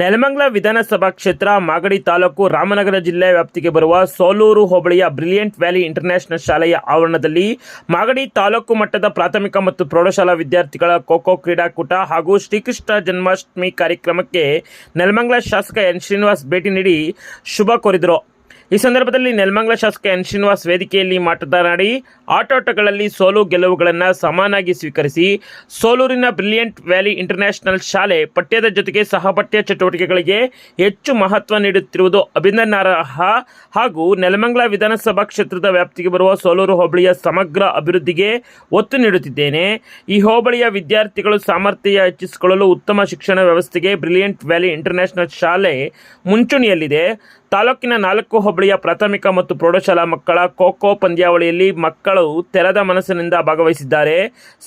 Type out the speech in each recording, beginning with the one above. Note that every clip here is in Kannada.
ನೆಲಮಂಗಲ ವಿಧಾನಸಭಾ ಕ್ಷೇತ್ರ ಮಾಗಡಿ ತಾಲೂಕು ರಾಮನಗರ ಜಿಲ್ಲೆ ವ್ಯಾಪ್ತಿಗೆ ಬರುವ ಸೋಲೂರು ಹೋಬಳಿಯ ಬ್ರಿಲಿಯಂಟ್ ವ್ಯಾಲಿ ಇಂಟರ್ನ್ಯಾಷನಲ್ ಶಾಲೆಯ ಆವರಣದಲ್ಲಿ ಮಾಗಡಿ ತಾಲೂಕು ಮಟ್ಟದ ಪ್ರಾಥಮಿಕ ಮತ್ತು ಪ್ರೌಢಶಾಲಾ ವಿದ್ಯಾರ್ಥಿಗಳ ಖೋಖೋ ಕ್ರೀಡಾಕೂಟ ಹಾಗೂ ಶ್ರೀಕೃಷ್ಣ ಜನ್ಮಾಷ್ಟಮಿ ಕಾರ್ಯಕ್ರಮಕ್ಕೆ ನೆಲಮಂಗಲ ಶಾಸಕ ಎನ್ ಶ್ರೀನಿವಾಸ್ ಭೇಟಿ ನೀಡಿ ಶುಭ ಕೋರಿದರು. ಈ ಸಂದರ್ಭದಲ್ಲಿ ನೆಲಮಂಗಲ ಶಾಸಕ ಎನ್ ಶ್ರೀನಿವಾಸ್ ವೇದಿಕೆಯಲ್ಲಿ ಮಾತನಾಡಿ ಆಟೋಟಗಳಲ್ಲಿ ಸೋಲು ಗೆಲುವುಗಳನ್ನು ಸಮಾನಾಗಿ ಸ್ವೀಕರಿಸಿ ಸೋಲೂರಿನ ಬ್ರಿಲಿಯಂಟ್ ವ್ಯಾಲಿ ಇಂಟರ್ನ್ಯಾಷನಲ್ ಶಾಲೆ ಪಠ್ಯದ ಜೊತೆಗೆ ಸಹಪಠ್ಯ ಚಟುವಟಿಕೆಗಳಿಗೆ ಹೆಚ್ಚು ಮಹತ್ವ ನೀಡುತ್ತಿರುವುದು ಅಭಿನಂದನಾರ್ಹ ಹಾಗೂ ನೆಲಮಂಗಲ ವಿಧಾನಸಭಾ ಕ್ಷೇತ್ರದ ವ್ಯಾಪ್ತಿಗೆ ಬರುವ ಸೋಲೂರು ಹೋಬಳಿಯ ಸಮಗ್ರ ಅಭಿವೃದ್ಧಿಗೆ ಒತ್ತು ನೀಡುತ್ತಿದ್ದೇನೆ. ಈ ಹೋಬಳಿಯ ವಿದ್ಯಾರ್ಥಿಗಳು ಸಾಮರ್ಥ್ಯ ಹೆಚ್ಚಿಸಿಕೊಳ್ಳಲು ಉತ್ತಮ ಶಿಕ್ಷಣ ವ್ಯವಸ್ಥೆಗೆ ಬ್ರಿಲಿಯಂಟ್ ವ್ಯಾಲಿ ಇಂಟರ್ನ್ಯಾಷನಲ್ ಶಾಲೆ ಮುಂಚೂಣಿಯಲ್ಲಿದೆ. ತಾಲೂಕಿನ ನಾಲ್ಕು ಹೋಬಳಿಯ ಪ್ರಾಥಮಿಕ ಮತ್ತು ಪ್ರೌಢಶಾಲಾ ಮಕ್ಕಳ ಖೋ ಖೋ ಪಂದ್ಯಾವಳಿಯಲ್ಲಿ ಮಕ್ಕಳು ತೆರೆದ ಮನಸ್ಸಿನಿಂದ ಭಾಗವಹಿಸಿದ್ದಾರೆ.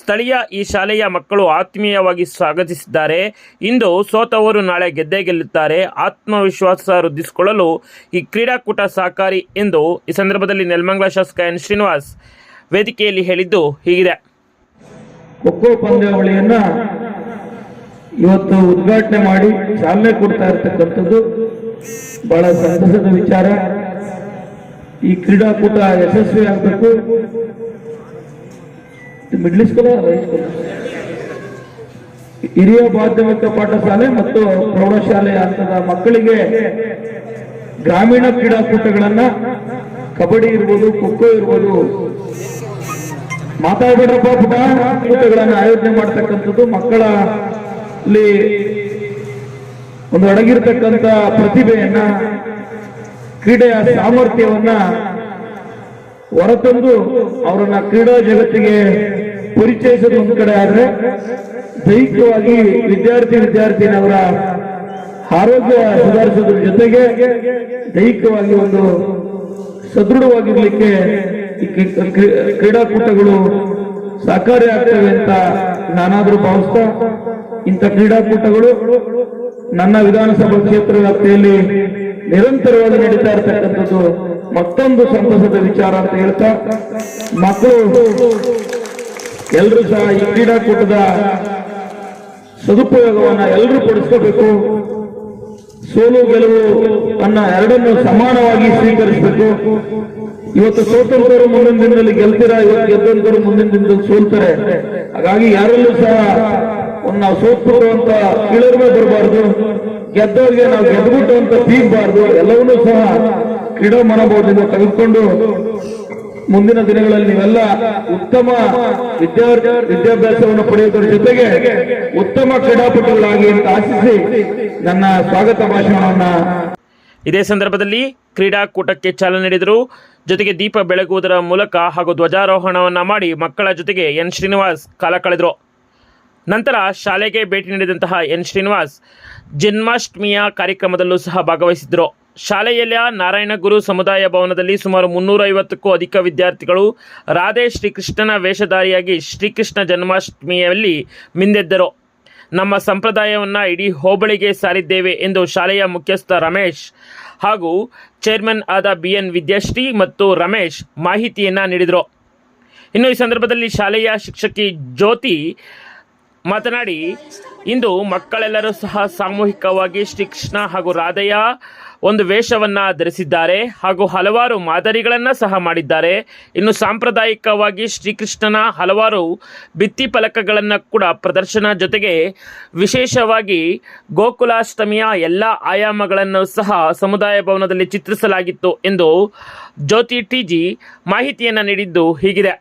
ಸ್ಥಳೀಯ ಈ ಶಾಲೆಯ ಮಕ್ಕಳು ಆತ್ಮೀಯವಾಗಿ ಸ್ವಾಗತಿಸಿದ್ದಾರೆ. ಇಂದು ಸೋತವರು ನಾಳೆ ಗೆದ್ದೇ ಗೆಲ್ಲುತ್ತಾರೆ. ಆತ್ಮವಿಶ್ವಾಸ ವೃದ್ಧಿಸಿಕೊಳ್ಳಲು ಈ ಕ್ರೀಡಾಕೂಟ ಸಹಕಾರಿ ಎಂದು ಈ ಸಂದರ್ಭದಲ್ಲಿ ನೆಲಮಂಗಲ ಶಾಸಕ ಎನ್ ಶ್ರೀನಿವಾಸ್ ವೇದಿಕೆಯಲ್ಲಿ ಹೇಳಿದ್ದು ಹೀಗಿದೆ. ಖೋಖೋ ಪಂದ್ಯಾವಳಿಯನ್ನ ಇವತ್ತು ಉದ್ಘಾಟನೆ ಮಾಡಿ ಚಾಲನೆ ಕೊಡ್ತಾ ಇರ್ತಕ್ಕಂಥದ್ದು ಬಹಳ ಸಂತಸದ ವಿಚಾರ. ಈ ಕ್ರೀಡಾಕೂಟ ಯಶಸ್ವಿ ಆಗಬೇಕು. ಮಿಡ್ಲ್ ಸ್ಕೂಲ್ ಹಿರಿಯ ಮಾಧ್ಯಮಿಕ ಪಾಠಶಾಲೆ ಮತ್ತು ಪ್ರೌಢಶಾಲೆ ಹಂತದ ಮಕ್ಕಳಿಗೆ ಗ್ರಾಮೀಣ ಕ್ರೀಡಾಕೂಟಗಳನ್ನ ಕಬಡ್ಡಿ ಇರ್ಬೋದು, ಖೋಖೋ ಇರ್ಬೋದು. ಮಾತಾಡ್ಬೇಡ್ರಪ್ಪ ಪುಟ ಕೂಟಗಳನ್ನು ಆಯೋಜನೆ ಮಾಡ್ತಕ್ಕಂಥದ್ದು ಮಕ್ಕಳಲ್ಲಿ ಒಂದು ಅಡಗಿರ್ತಕ್ಕಂಥ ಪ್ರತಿಭೆಯನ್ನ ಕ್ರೀಡೆಯ ಸಾಮರ್ಥ್ಯವನ್ನ ಹೊರತಂದು ಅವರನ್ನ ಕ್ರೀಡಾ ಜಗತ್ತಿಗೆ ಪರಿಚಯಿಸೋದು ಒಂದು ಕಡೆ ಆದ್ರೆ ದೈಹಿಕವಾಗಿ ವಿದ್ಯಾರ್ಥಿ ವಿದ್ಯಾರ್ಥಿನವರ ಆರೋಗ್ಯ ಸುಧಾರಿಸೋದ್ರ ಜೊತೆಗೆ ದೈಹಿಕವಾಗಿ ಒಂದು ಸದೃಢವಾಗಿರ್ಲಿಕ್ಕೆ ಕ್ರೀಡಾಕೂಟಗಳು ಸಹಕಾರಿ ಆಗ್ತವೆ ಅಂತ ನಾನಾದ್ರೂ ಭಾವಿಸ್ತಾ ಇಂಥ ಕ್ರೀಡಾಕೂಟಗಳು ನನ್ನ ವಿಧಾನಸಭಾ ಕ್ಷೇತ್ರ ವ್ಯಾಪ್ತಿಯಲ್ಲಿ ನಿರಂತರವಾಗಿ ನಡೀತಾ ಇರತಕ್ಕಂಥದ್ದು ಮತ್ತೊಂದು ಸಂತಸದ ವಿಚಾರ ಅಂತ ಹೇಳ್ತಾ, ಮಕ್ಕಳು ಎಲ್ಲರೂ ಸಹ ಈ ಕ್ರೀಡಾಕೂಟದ ಸದುಪಯೋಗವನ್ನ ಎಲ್ಲರೂ ಪಡಿಸ್ಕೋಬೇಕು. ಸೋಲು ಗೆಲುವು ಅನ್ನ ಎರಡನ್ನು ಸಮಾನವಾಗಿ ಸ್ವೀಕರಿಸಬೇಕು. ಇವತ್ತು ಸೋತಂತರು ಮುಂದಿನ ದಿನದಲ್ಲಿ ಗೆಲ್ತೀರಾ? ಇವತ್ತು ಗೆದ್ದಂತರು ಮುಂದಿನ ದಿನದಲ್ಲಿ ಸೋಲ್ತಾರೆ. ಹಾಗಾಗಿ ಯಾರಲ್ಲೂ ಸಹ ನಾವು ಸೋತ್ಬಿಟ್ಟು ಅಂತ ಕೀಳರಿಮೆ ಬರಬಾರ್ದು. ಗೆದ್ದವ್ರಿಗೆ ನಾವು ಗೆದ್ಬಿಟ್ಟು ಅಂತ ಬೀಗಬಾರ್ದು ಎಲ್ಲವನ್ನೂ ಸಹ ಕ್ರೀಡಾ ಮನೋಭಾವದಿಂದ ತೆಗೆದುಕೊಂಡು ಮುಂದಿನ ದಿನಗಳಲ್ಲಿ ನೀವೆಲ್ಲ ಉತ್ತಮ ವಿದ್ಯಾರ್ಥಿ ವಿದ್ಯಾಭ್ಯಾಸವನ್ನು ಪಡೆಯುವುದರ ಜೊತೆಗೆ ಉತ್ತಮ ಕ್ರೀಡಾಪಟುಗಳಾಗಿ ಅಂತ ಆಶಿಸಿ ನನ್ನ ಸ್ವಾಗತ ಭಾಷಣವನ್ನ ಇದೇ ಸಂದರ್ಭದಲ್ಲಿ ಕ್ರೀಡಾಕೂಟಕ್ಕೆ ಚಾಲನೆ ನೀಡಿದರು. ಜೊತೆಗೆ ದೀಪ ಬೆಳಗುವುದರ ಮೂಲಕ ಹಾಗೂ ಧ್ವಜಾರೋಹಣವನ್ನ ಮಾಡಿ ಮಕ್ಕಳ ಜೊತೆಗೆ ಎನ್ ಶ್ರೀನಿವಾಸ್ ಕಾಲ ಕಳೆದರು. ನಂತರ ಶಾಲೆಗೆ ಭೇಟಿ ನೀಡಿದಂತಹ ಎನ್ ಶ್ರೀನಿವಾಸ್ ಜನ್ಮಾಷ್ಟಮಿಯ ಕಾರ್ಯಕ್ರಮದಲ್ಲೂ ಸಹ ಭಾಗವಹಿಸಿದ್ದರು. ನಾರಾಯಣ ನಾರಾಯಣಗುರು ಸಮುದಾಯ ಭವನದಲ್ಲಿ ಸುಮಾರು ಮುನ್ನೂರೈವತ್ತಕ್ಕೂ ಅಧಿಕ ವಿದ್ಯಾರ್ಥಿಗಳು ರಾಧೆ ಶ್ರೀಕೃಷ್ಣನ ವೇಷಧಾರಿಯಾಗಿ ಶ್ರೀಕೃಷ್ಣ ಜನ್ಮಾಷ್ಟಮಿಯಲ್ಲಿ ಮಿಂದೆದ್ದರು. ನಮ್ಮ ಸಂಪ್ರದಾಯವನ್ನು ಇಡೀ ಹೋಬಳಿಗೆ ಸಾರಿದ್ದೇವೆ ಎಂದು ಶಾಲೆಯ ಮುಖ್ಯಸ್ಥ ರಮೇಶ್ ಹಾಗೂ ಚೇರ್ಮನ್ ಆದ ಬಿ ಎನ್ ವಿದ್ಯಾಶ್ರೀ ಮತ್ತು ರಮೇಶ್ ಮಾಹಿತಿಯನ್ನು ನೀಡಿದರು. ಇನ್ನು ಈ ಸಂದರ್ಭದಲ್ಲಿ ಶಾಲೆಯ ಶಿಕ್ಷಕಿ ಜ್ಯೋತಿ ಮಾತನಾಡಿ, ಇಂದು ಮಕ್ಕಳೆಲ್ಲರೂ ಸಹ ಸಾಮೂಹಿಕವಾಗಿ ಶ್ರೀಕೃಷ್ಣ ಹಾಗೂ ರಾಧೆಯ ಒಂದು ವೇಷವನ್ನು ಧರಿಸಿದ್ದಾರೆ ಹಾಗೂ ಹಲವಾರು ಮಾದರಿಗಳನ್ನು ಸಹ ಮಾಡಿದ್ದಾರೆ. ಇನ್ನು ಸಾಂಪ್ರದಾಯಿಕವಾಗಿ ಶ್ರೀಕೃಷ್ಣನ ಹಲವಾರು ಭಿತ್ತಿ ಫಲಕಗಳನ್ನು ಕೂಡ ಪ್ರದರ್ಶನ ಜೊತೆಗೆ ವಿಶೇಷವಾಗಿ ಗೋಕುಲಾಷ್ಟಮಿಯ ಎಲ್ಲ ಆಯಾಮಗಳನ್ನು ಸಹ ಸಮುದಾಯ ಭವನದಲ್ಲಿ ಚಿತ್ರಿಸಲಾಗಿತ್ತು ಎಂದು ಜ್ಯೋತಿ ಟಿಜಿ ಮಾಹಿತಿಯನ್ನು ನೀಡಿದ್ದು ಹೀಗಿದೆ.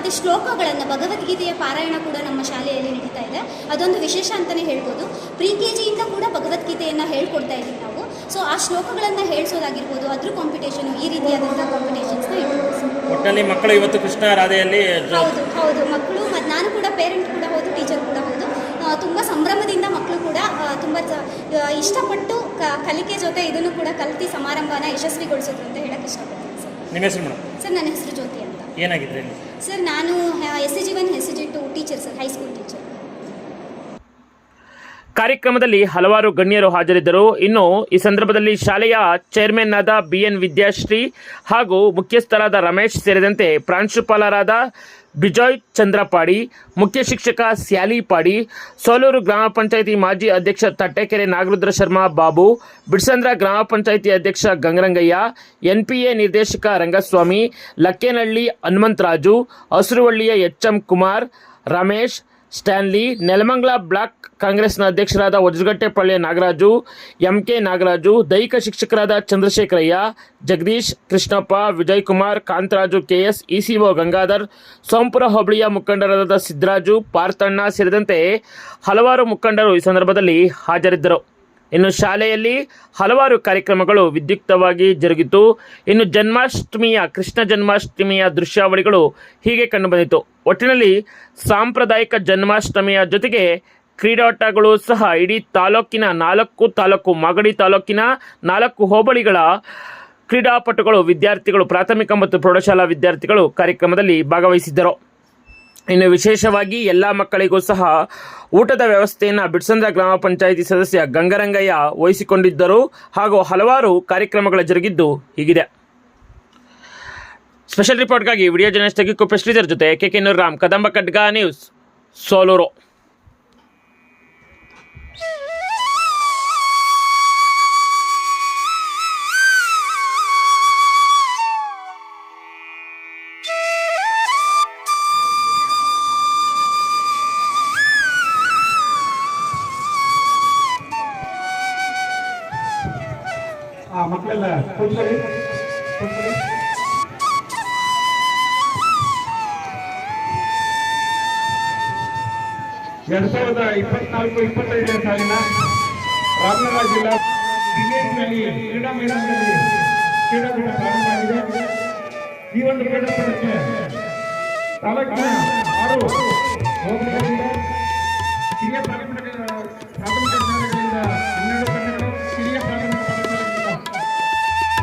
ಮತ್ತೆ ಶ್ಲೋಕಗಳನ್ನು ಭಗವದ್ಗೀತೆಯ ಪಾರಾಯಣ ಕೂಡ ನಮ್ಮ ಶಾಲೆಯಲ್ಲಿ ನಡೀತಾ ಇದೆ. ಅದೊಂದು ವಿಶೇಷ ಅಂತಲೇ ಹೇಳ್ಬೋದು. ಪ್ರಿ ಕೆ ಜಿಯಿಂದ ಕೂಡ ಭಗವದ್ಗೀತೆಯನ್ನು ಹೇಳ್ಕೊಡ್ತಾ ಇದ್ದೀವಿ ನಾವು. ಸೊ ಆ ಶ್ಲೋಕಗಳನ್ನು ಹೇಳ್ಸೋದಾಗಿರ್ಬೋದು ಅದ್ರ ಕಾಂಪಿಟೇಷನು ಈ ರೀತಿಯಾದಂಥ ಕಾಂಪಿಟೇಷನ್ಸ್ನ ಸರ್. ಒಟ್ಟಿನಲ್ಲಿ ಮಕ್ಕಳು ಇವತ್ತು ಕೃಷ್ಣ ರಾಧೆಯಲ್ಲಿ ಹೌದು ಹೌದು. ಮಕ್ಕಳು ಮತ್ತು ನಾನು ಕೂಡ ಪೇರೆಂಟ್ ಕೂಡ ಹೌದು ಟೀಚರ್ ಕೂಡ ಹೌದು. ತುಂಬ ಸಂಭ್ರಮದಿಂದ ಮಕ್ಕಳು ಕೂಡ ತುಂಬ ಇಷ್ಟಪಟ್ಟು ಕಲಿಕೆ ಜೊತೆ ಇದನ್ನು ಕೂಡ ಕಲಿತು ಸಮಾರಂಭನ ಯಶಸ್ವಿಗೊಳಿಸೋದು ಅಂತ ಹೇಳಕ್ಕೆ ಇಷ್ಟಪಡ್ತೀನಿ ಸರ್. ನಿಮ್ಮ ಹೆಸರು ಮೇಡಮ್? ಸರ್ ನನ್ನ ಹೆಸರು ಜ್ಯೋತಿ ಅಂತ. ಏನಾಗಿದ್ರೆ? ಸರ್, ನಾನು S G one, S G two teacher, sir high school teacher ಕಾರ್ಯಕ್ರಮದಲ್ಲಿ ಹಲವಾರು ಗಣ್ಯರು ಹಾಜರಿದ್ದರು. ಇನ್ನು ಈ ಸಂದರ್ಭದಲ್ಲಿ ಶಾಲೆಯ ಚೇರ್ಮನ್ ಆದ ಬಿಎನ್ ವಿದ್ಯಾಶ್ರೀ ಹಾಗೂ ಮುಖ್ಯಸ್ಥರಾದ ರಮೇಶ್ ಸೇರಿದಂತೆ ಪ್ರಾಂಶುಪಾಲರಾದ ಬಿಜಾಯ್ ಚಂದ್ರಪಾಡಿ, ಮುಖ್ಯ ಶಿಕ್ಷಕ ಸ್ಯಾಲಿಪಾಡಿ ಸೋಲೂರು ಗ್ರಾಮ ಪಂಚಾಯಿತಿ ಮಾಜಿ ಅಧ್ಯಕ್ಷ ತಟ್ಟೆಕೆರೆ ನಾಗರುದ್ರ ಶರ್ಮಾ ಬಾಬು, ಬಿಡ್ಸಂದ್ರ ಗ್ರಾಮ ಪಂಚಾಯಿತಿ ಅಧ್ಯಕ್ಷ ಗಂಗರಂಗಯ್ಯ, ಎನ್ಪಿಎ ನಿರ್ದೇಶಕ Rangaswamy, Lakkenahalli Hanumantharaju, ಹಸುರುವಳ್ಳಿಯ H M Kumar, Ramesh Stanley Nelamangala block ಕಾಂಗ್ರೆಸ್ನ ಅಧ್ಯಕ್ಷರಾದ ವಜ್ರಗಟ್ಟೆಪಾಳ್ಯ ನಾಗರಾಜು ಎಂ ಕೆ ನಾಗರಾಜು, ದೈಹಿಕ ಶಿಕ್ಷಕರಾದ ಚಂದ್ರಶೇಖರಯ್ಯ, ಜಗದೀಶ್ ಕೃಷ್ಣಪ್ಪ ವಿಜಯ್ ಕುಮಾರ್ ಕಾಂತರಾಜು ಕೆಎಸ್, ಇಸಿಒ ಗಂಗಾಧರ್, ಸೋಂಪುರ ಹೋಬಳಿಯ ಮುಖಂಡರಾದ ಸಿದ್ದರಾಜು ಪಾರ್ಥಣ್ಣ ಸೇರಿದಂತೆ ಹಲವಾರು ಮುಖಂಡರು ಈ ಸಂದರ್ಭದಲ್ಲಿ ಹಾಜರಿದ್ದರು. ಇನ್ನು ಶಾಲೆಯಲ್ಲಿ ಹಲವಾರು ಕಾರ್ಯಕ್ರಮಗಳು ವಿದ್ಯುಕ್ತವಾಗಿ ಜರುಗಿತು. ಇನ್ನು ಜನ್ಮಾಷ್ಟಮಿಯ, ಕೃಷ್ಣ ಜನ್ಮಾಷ್ಟಮಿಯ ದೃಶ್ಯಾವಳಿಗಳು ಹೀಗೆ ಕಂಡುಬಂದಿತು. ಒಟ್ಟಿನಲ್ಲಿ ಸಾಂಪ್ರದಾಯಿಕ ಜನ್ಮಾಷ್ಟಮಿಯ ಜೊತೆಗೆ ಕ್ರೀಡಾಟಗಳು ಸಹ ಇಡೀ ತಾಲೂಕಿನ ನಾಲ್ಕು ತಾಲೂಕು ಮಾಗಡಿ ತಾಲೂಕಿನ ನಾಲ್ಕು ಹೋಬಳಿಗಳ ಕ್ರೀಡಾಪಟುಗಳು, ವಿದ್ಯಾರ್ಥಿಗಳು, ಪ್ರಾಥಮಿಕ ಮತ್ತು ಪ್ರೌಢಶಾಲಾ ವಿದ್ಯಾರ್ಥಿಗಳು ಕಾರ್ಯಕ್ರಮದಲ್ಲಿ ಭಾಗವಹಿಸಿದ್ದರು. ಇನ್ನು ವಿಶೇಷವಾಗಿ ಎಲ್ಲ ಮಕ್ಕಳಿಗೂ ಸಹ ಊಟದ ವ್ಯವಸ್ಥೆಯನ್ನು ಬಿಡ್ಸಂದ್ರ ಗ್ರಾಮ ಪಂಚಾಯಿತಿ ಸದಸ್ಯ ಗಂಗರಂಗಯ್ಯ ವಹಿಸಿಕೊಂಡಿದ್ದರು ಹಾಗೂ ಹಲವಾರು ಕಾರ್ಯಕ್ರಮಗಳು ಜರುಗಿದ್ದು ಹೀಗಿದೆ. ಸ್ಪೆಷಲ್ ರಿಪೋರ್ಟ್ಗಾಗಿ ವಿಡಿಯೋ ಜರ್ನಲಿಸ್ಟ್ ಕುಪ್ಪ ಶ್ರೀಧರ್ ಜೊತೆ K K Ram Kadamba Kadga news, Soluru. ಮಕ್ಕಳೆಲ್ಲ ಕೂತ್ಕೊಳ್ಳಿ ಕೂತ್ಕೊಳ್ಳಿ ಎರಡ್ ಸಾವಿರದ ಇಪ್ಪತ್ನಾಲ್ಕು, ಇಪ್ಪತ್ತೈದನೇ ಸಾಲಿನ ರಾಮನಗರ ಜಿಲ್ಲಾ ಕ್ರಿಕೆಟ್ನಲ್ಲಿ ಕ್ರೀಡಾ ಮೈದಾನದಲ್ಲಿ ಕ್ರೀಡಾಕೂಟ ಪ್ರಾರಂಭ ಈ ಒಂದು ಕ್ರೀಡಾಕೂಟಕ್ಕೆ ತಾಲೂಕಿನ ಆರು ಹೋಬಳಿಗಳಿಂದ ಹಿರಿಯ ಪ್ರಾಥಮಿಕ ಪ್ರಾಥಮಿಕ ಶಾಲೆಗಳಿಂದ